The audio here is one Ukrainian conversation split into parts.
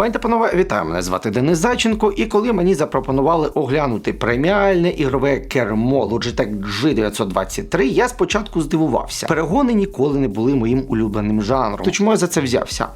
Пані та панове, вітаю! Мене звати Денис Зайченко. І коли мені запропонували оглянути преміальне ігрове кермо Logitech G923, я спочатку здивувався. Перегони ніколи не були моїм улюбленим жанром. То чому я за це взявся?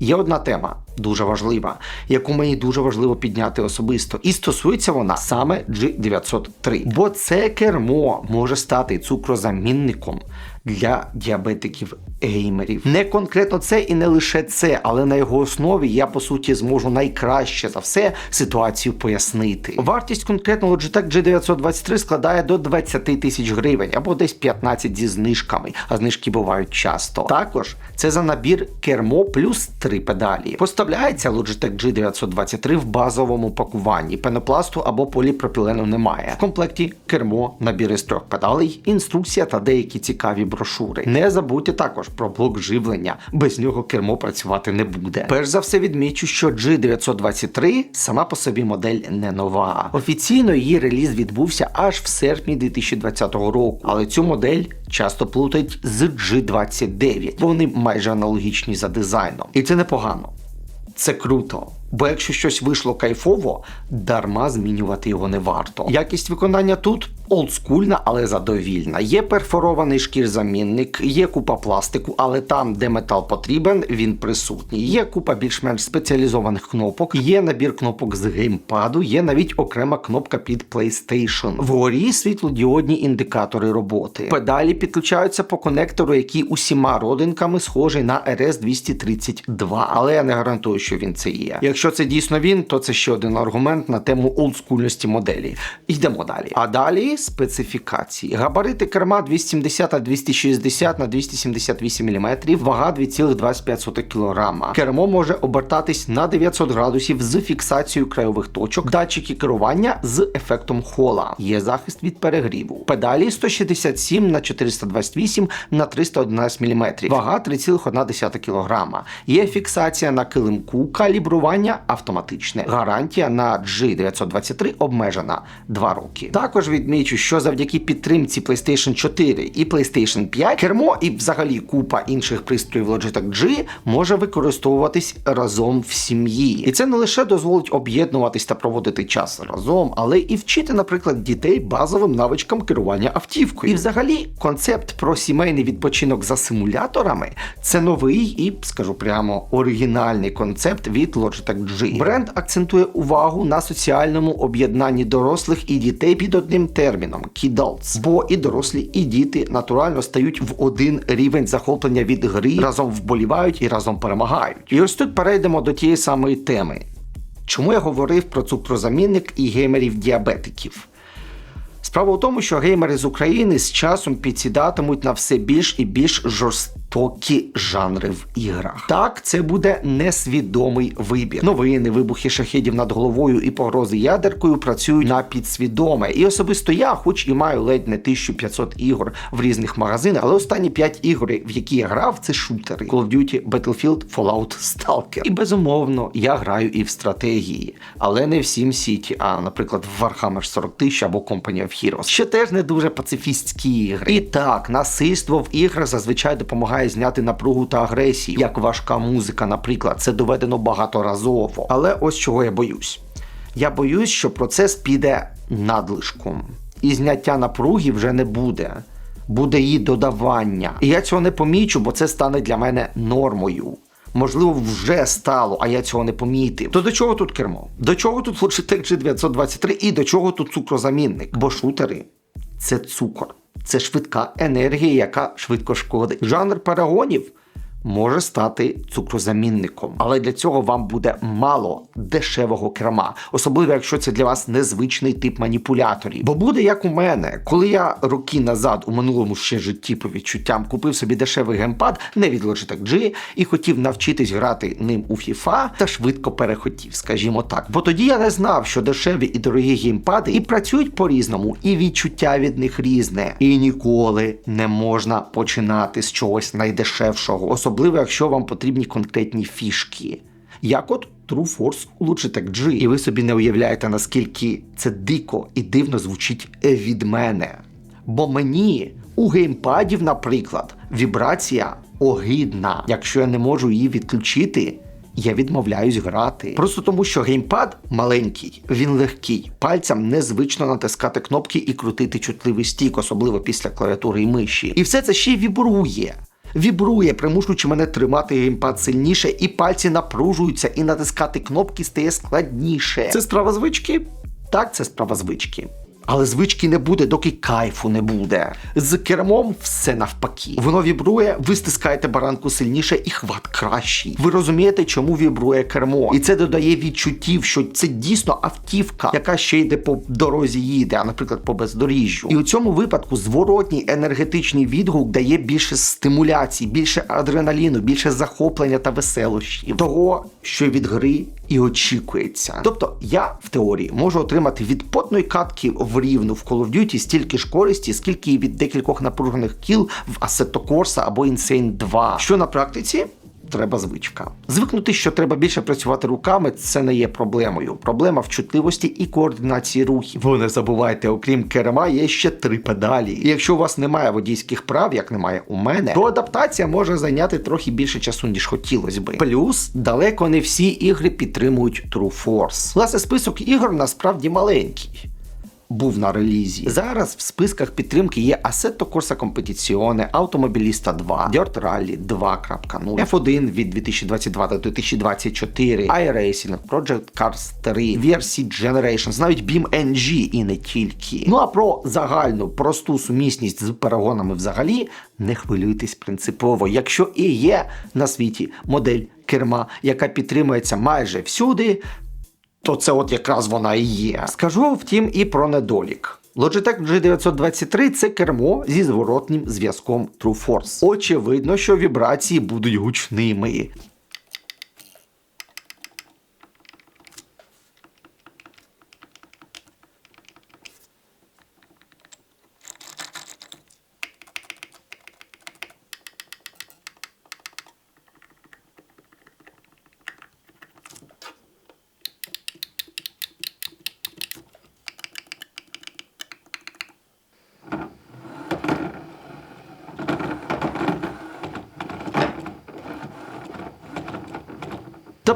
Є одна тема, дуже важлива, яку мені дуже важливо підняти особисто. І стосується вона саме G903. Бо це кермо може стати цукрозамінником для діабетиків геймерів. Не конкретно це і не лише це, але на його основі я по суті зможу найкраще за все ситуацію пояснити. Вартість конкретно Logitech G923 складає до 20 тисяч гривень або десь 15 зі знижками, а знижки бувають часто. Також це за набір кермо плюс три педалі. Поставляється Logitech G923 в базовому пакуванні. Пенопласту або поліпропілену немає. В комплекті кермо, набір із трьох педалей, інструкція та деякі цікаві брошури. Не забудьте також про блок живлення. Без нього кермо працювати не буде. Перш за все відмічу, що G923 сама по собі модель не нова. Офіційно її реліз відбувся аж в серпні 2020 року, але цю модель часто плутають з G29. Вони майже аналогічні за дизайном. І це непогано. Це круто. Бо якщо щось вийшло кайфово, дарма змінювати його не варто. Якість виконання тут олдскульна, але задовільна. Є перфорований шкірзамінник, є купа пластику, але там, де метал потрібен, він присутній. Є купа більш-менш спеціалізованих кнопок, є набір кнопок з геймпаду, є навіть окрема кнопка під PlayStation. Вгорі світлодіодні індикатори роботи. Педалі підключаються по конектору, який усіма родинками схожий на RS232, але я не гарантую, що він це є. Якщо це дійсно він, то це ще один аргумент на тему олдскульності моделі. Йдемо далі. А далі специфікації. Габарити керма 270 на 260 на 278 мм, вага 2,25 кг. Кермо може обертатись на 900 градусів з фіксацією крайових точок, датчики керування з ефектом хола. Є захист від перегріву. Педалі 167 на 428 на 311 мм. Вага 3,1 кг. Є фіксація на килимку, калібрування автоматичне. Гарантія на G923 обмежена 2 роки. Також відмічу, що завдяки підтримці PlayStation 4 і PlayStation 5 кермо і взагалі купа інших пристроїв Logitech G може використовуватись разом в сім'ї. І це не лише дозволить об'єднуватись та проводити час разом, але і вчити, наприклад, дітей базовим навичкам керування автівкою. І взагалі концепт про сімейний відпочинок за симуляторами це новий і, скажу прямо, оригінальний концепт від Logitech G. Бренд акцентує увагу на соціальному об'єднанні дорослих і дітей під одним терміном Kidults. Бо і дорослі, і діти натурально стають в один рівень захоплення від гри, разом вболівають і разом перемагають. І ось тут перейдемо до тієї самої теми. Чому я говорив про цукрозамінник і геймерів-діабетиків? Справа в тому, що геймери з України з часом підсідатимуть на все більш і більш жорстокі жанри в іграх. Так, це буде несвідомий вибір. Новини, вибухи шахедів над головою і погрози ядеркою працюють на підсвідоме. І особисто я, хоч і маю ледь не 1500 ігор в різних магазинах, але останні 5 ігор, в які я грав, це шутери: Call of Duty, Battlefield, Fallout, Stalker. І безумовно, я граю і в стратегії, але не в Sim City, а наприклад в Warhammer 40 тисяч або Company of Heroes, що теж не дуже пацифістські ігри. І так, насильство в іграх зазвичай допомагає зняти напругу та агресію, як важка музика, наприклад, це доведено багаторазово. Але ось чого я боюсь. Я боюсь, що процес піде надлишком, і зняття напруги вже не буде. Буде її додавання. І я цього не помічу, бо це стане для мене нормою. Можливо, вже стало, а я цього не помітив. То до чого тут кермо? До чого тут Logitech G923 і до чого тут цукрозамінник? Бо шутери це цукор, це швидка енергія, яка швидко шкодить. Жанр перегонів може стати цукрозамінником, але для цього вам буде мало дешевого керма, особливо якщо це для вас незвичний тип маніпуляторів. Бо буде як у мене, коли я роки назад у минулому ще житті по відчуттям купив собі дешевий геймпад, не від Logitech G, і хотів навчитись грати ним у FIFA, та швидко перехотів, скажімо так. Бо тоді я не знав, що дешеві і дорогі геймпади і працюють по-різному, і відчуття від них різне. І ніколи не можна починати з чогось найдешевшого, особливо якщо вам потрібні конкретні фішки. Як от True Force у Logitech G. І ви собі не уявляєте, наскільки це дико і дивно звучить від мене. Бо мені у геймпадів, наприклад, вібрація огидна. Якщо я не можу її відключити, я відмовляюсь грати. Просто тому, що геймпад маленький, він легкий. Пальцям незвично натискати кнопки і крутити чутливий стік, особливо після клавіатури і миші. І все це ще й вібрує. Вібрує, примушуючи мене тримати геймпад сильніше, і пальці напружуються, і натискати кнопки стає складніше. Це справа звички? Так, це справа звички. Але звички не буде, доки кайфу не буде. З кермом все навпаки. Воно вібрує, ви стискаєте баранку сильніше і хват кращий. Ви розумієте, чому вібрує кермо. І це додає відчуттів, що це дійсно автівка, яка ще йде по дорозі їде, а наприклад, по бездоріжжю. І у цьому випадку зворотній енергетичний відгук дає більше стимуляцій, більше адреналіну, більше захоплення та веселощів. Того, що від гри і очікується. Тобто я в теорії можу отримати від потної катки в рівну в Call of Duty стільки ж користі, скільки і від декількох напружених кіл в Assetto Corsa або Insane 2. Що на практиці? Треба звичка. Звикнути, що треба більше працювати руками, це не є проблемою. Проблема в чутливості і координації рухів. Ви не забувайте, окрім керма, є ще три педалі. І якщо у вас немає водійських прав, як немає у мене, то адаптація може зайняти трохи більше часу, ніж хотілося би. Плюс далеко не всі ігри підтримують True Force. Власне, список ігор насправді маленький був на релізі. Зараз в списках підтримки є Assetto Corsa Competizione, Automobilista 2, Dirt Rally 2.0, F1 від 2022 до 2024, iRacing, Project Cars 3, VRC Generations, навіть BeamNG і не тільки. Ну а про загальну просту сумісність з перегонами взагалі не хвилюйтесь принципово. Якщо і є на світі модель керма, яка підтримується майже всюди, то це от якраз вона і є. Скажу втім і про недолік. Logitech G923 це кермо зі зворотнім зв'язком TrueForce. Очевидно, що вібрації будуть гучними.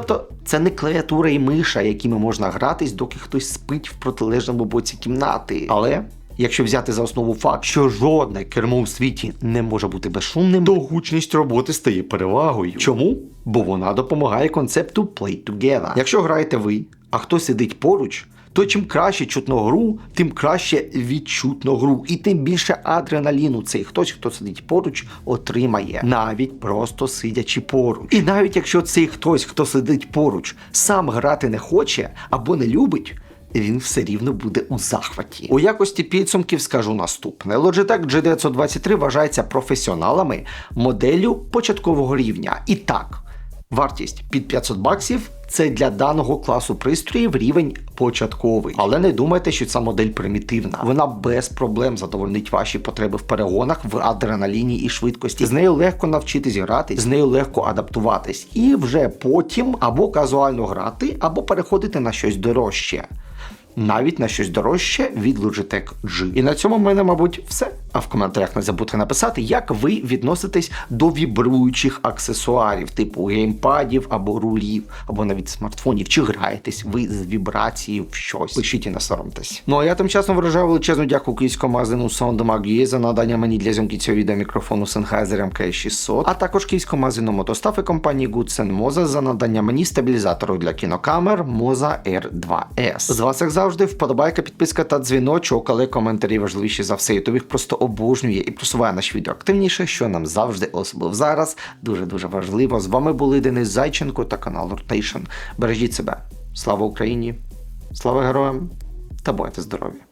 Тобто це не клавіатура і миша, якими можна гратись, доки хтось спить в протилежному боці кімнати. Але якщо взяти за основу факт, що жодне кермо у світі не може бути безшумним, то гучність роботи стає перевагою. Чому? Бо вона допомагає концепту Play Together. Якщо граєте ви, а хто сидить поруч. То чим краще чутно гру, тим краще відчутно гру, і тим більше адреналіну цей хтось, хто сидить поруч, отримає, навіть просто сидячи поруч. І навіть якщо цей хтось, хто сидить поруч, сам грати не хоче або не любить. Він все рівно буде у захваті. У якості підсумків скажу наступне: Logitech G923 вважається професіоналами моделлю початкового рівня. І так, вартість під 500 баксів це для даного класу пристроїв рівень початковий. Але не думайте, що ця модель примітивна. Вона без проблем задовольнить ваші потреби в перегонах, в адреналіні і швидкості. З нею легко навчитись грати, з нею легко адаптуватись, і вже потім або казуально грати, або переходити на щось дорожче. Навіть на щось дорожче від Logitech G. І на цьому в мене, мабуть, все. А в коментарях не забудьте написати, як ви відноситесь до вібруючих аксесуарів, типу геймпадів або рулів, або навіть смартфонів. Чи граєтесь ви з вібрацією в щось? Пишіть і не соромтесь. Ну а я тим часом виражаю величезну дякую київському магазину Soundmag.ua за надання мені для зйомки цього відео мікрофону Sennheiser MK600, а також київському магазину Мотостав і компанії Goodsen Moza за надання мені стабілізатору для кінокамер Moza R2S. З вас, як завжди, вподобайка, підписка та дзвіночок, але коментарі важливіші за все. Ютуб їх просто обожнює і просуває наш відео активніше, що нам завжди, особливо зараз, дуже дуже важливо. З вами були Денис Зайченко та канал Rotation. Бережіть себе. Слава Україні! Слава героям та бойте здорові!